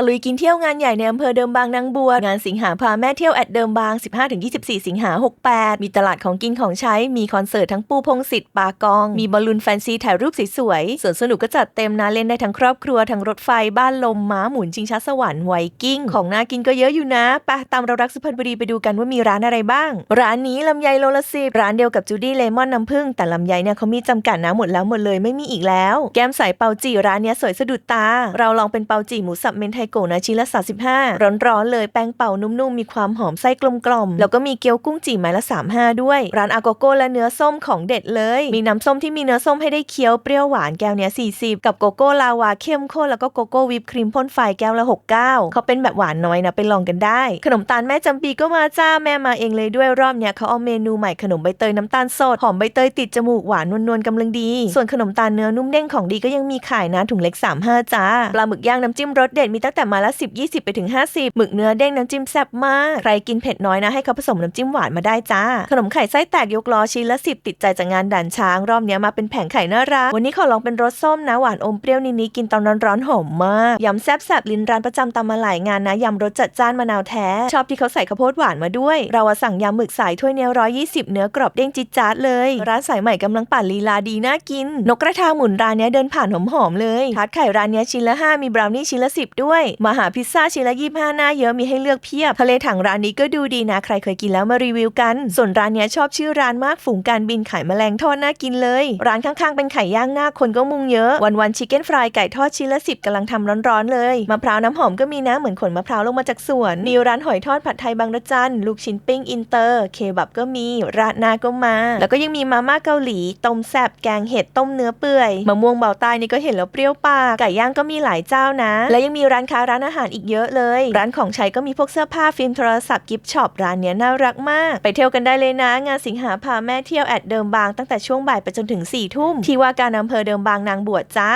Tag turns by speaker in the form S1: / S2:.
S1: ตะลุยกินเที่ยวงานใหญ่ในอำเภอเดิมบางนางบัว งานสิงหาพาแม่เที่ยวแอดเดิมบาง 15-24 สิงหา 68 มีตลาดของกินของใช้ มีคอนเสิร์ตทั้งปูพงศิษฐ์ปากอง มีบอลลูนแฟนซีถ่ายรูปสวยๆส่วนสนุกก็จัดเต็มนะเล่นได้ทั้งครอบครัวทั้งรถไฟบ้านลมม้าหมุนชิงช้าสวรรค์ไวกิ้งของน่ากินก็เยอะอยู่นะไปะตามเรารักสุพรรณบุรีไปดูกันว่ามีร้านอะไรบ้าง ร้านนี้ลำไยโลละสิบร้านเดียวกับจูดี้เลมอนน้ำผึ้งแต่ลำไยเนี่ยเขามีจำกัดนะหมดแล้วหมดเลยไม่มีอีกแล้ว แก้มใสเปาจีร้านเนี้ยสวยสะดุดตา เราลองเป็นเปาจีหมูสับเมนไทโกนะชิ้นละ 35 ร้อนๆเลยแป้งเป่านุ่มๆ มีความหอมไส้กลมๆ แล้วก็มีเกี๊ยวกุ้งจีไม้ละ 35 ด้วย ร้านอาโกโก้และเนื้อส้มของเด็ดเลย มีน้ำส้มที่มีเนื้อส้มให้ได้เคี้ยวเปรี้ยวหวานแก้วเนี้ย40 กับโกโก้ลาวาเข้มข้นแล้วก็โกโก้วิปครีมพ่นไฟแก้วละ 69 เขาเป็นแบบหวานน้อยนะไปลองกันได้ ขนมตาลแม่จำปีก็มาจ้าแม่มาเองเลยด้วยรอบเนี้ยเขาเอาเมนูใหม่ขนมใบเตยน้ำตาลสดหอมใบเตยติดจมูกหวานนวลๆกำลังดี ส่วนขนมตาลเนื้อนุ่มเด้งของดีก็ยังมีขายนะถุงเล็ก35จ้าปลาหมึกย่างน้ำจิ้มรสเด็ดมีตั้งแต่มาละ10 20 ไปถึง 50 หมึกเนื้อเด้งน้ำจิ้มแซ่บมาก ใครกินเผ็ดน้อยนะให้เขาผสมน้ำจิ้มหวานมาได้จ้า ขนมไข่ไส้แตกยกล้อชิ้นละ 10 ติดใจจากงานด่านช้าง รอบเนี้ยมาเป็นแผงไข่น่ารัก วันนี้ขอลองเป็นรสส้มนะหวานอมเปรี้ยวนิดๆกินตอนร้อนๆหอมมาก ยำแซ่บแสบลิ้นร้านประจำตามมาหลายงานนะยำรสจัดจ้านมะนาวแท้ ชอบที่เขาใส่ข้าวโพดหวานมาด้วย เราสั่งยำหมึกสายถ้วยเนี้ย120เนื้อกรอบเด้งจิดจ๊าดเลย ร้านสายใหม่กำลังปั่นลีลาดีน่ากิน นกกระทาหมุนร้านเนี้ยเดินผ่านหอมๆเลยทาร์ตไข่ร้านเนี้ยชิ้นละ5มีบราวนี่ชิ้นละ10ด้วยมาหาพิซซ่าชิ้นละ25 หน้าเยอะมีให้เลือกเพียบ ทะเลถังร้านนี้ก็ดูดีนะ ใครเคยกินแล้วมารีวิวกัน ส่วนร้านเนี้ยชอบชื่อร้านมากฝูงการบินไขายแมลงทอดน่ากินเลย ร้านข้างๆเป็นไข่ย่างหน้าคนก็มุงเยอะ วันๆชิคเก้นฟรายไก่ทอดชิ้นละ10กำลังทำร้อนๆเลยมะพร้าวน้ำหอมก็มีนะเหมือนขนมะพร้าวลงมาจากสวนมีร้านหอยทอดผัดไทยบางระจันลูกชิ้นปิ้งอินเตอร์ เคบับก็มีราดหน้าก็มา แล้วก็ยังมีมาม่าเกาหลีต้มแซบแกงเห็ดต้มเนื้อเปื่อยมะม่วงเบาใต้นี่ก็เห็นแล้วเปรี้ยวปากไก่ย่างก็มีหลายเจ้านะ และยังมีร้านค้าร้านอาหารอีกเยอะเลย ร้านของใช้ก็มีพวกเสื้อผ้าฟิล์มโทรศัพท์กิฟต์ช็อปร้านเนี้ยน่ารักมาก ไปเที่ยวกันได้เลยนะ งานสิงหาพาแม่เที่ยวแอดเดิมบางตั้งแต่ช่วงบ่ายไปจนถึง4ี่ทุ่มที่ว่าการอำเภอเดิมบางนางบวชจ้า